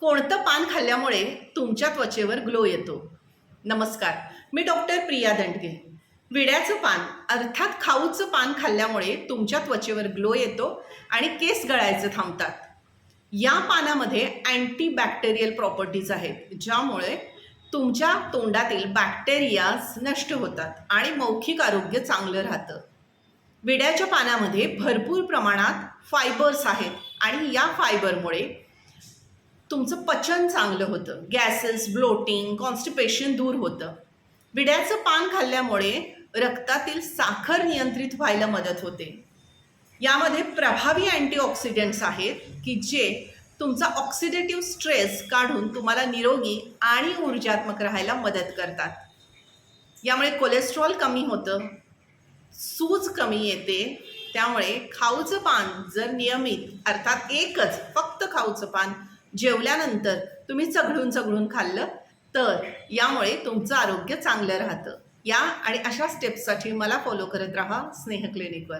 कोणतं पान खाल्ल्यामुळे तुमच्या त्वचेवर ग्लो येतो? नमस्कार मी डॉक्टर प्रिया दंडगे. विड्याचं पान अर्थात खाऊचं पान खाल्ल्यामुळे तुमच्या त्वचेवर ग्लो येतो आणि केस गळायचं थांबतात. या पानामध्ये अँटीबॅक्टेरियल प्रॉपर्टीज आहेत ज्यामुळे तुमच्या तोंडातील बॅक्टेरियाज नष्ट होतात आणि मौखिक आरोग्य चांगलं राहतं. विड्याच्या पानामध्ये भरपूर प्रमाणात फायबर्स आहेत आणि या फायबरमुळे तुमचं पचन चांगलं होतं. गॅसेस ब्लोटिंग कॉन्स्टिपेशन दूर होतं. विड्याचं पान खाल्ल्यामुळे रक्तातील साखर नियंत्रित व्हायला मदत होते. यामध्ये प्रभावी अँटीऑक्सिडंट्स आहेत की जे तुमचा ऑक्सिडेटिव्ह स्ट्रेस काढून तुम्हाला निरोगी आणि ऊर्जात्मक राहायला मदत करतात. यामुळे कोलेस्ट्रॉल कमी होतं सूज कमी येते त्यामुळे खाऊचं पान जर नियमित अर्थात एकच फक्त खाऊचं पान जेवल्यानंतर तुम्ही चघळून चघळून खाल्लं तर यामुळे तुमचं आरोग्य चांगलं राहतं. या आणि अशा स्टेप्ससाठी मला फॉलो करत राहा स्नेह क्लिनिकवर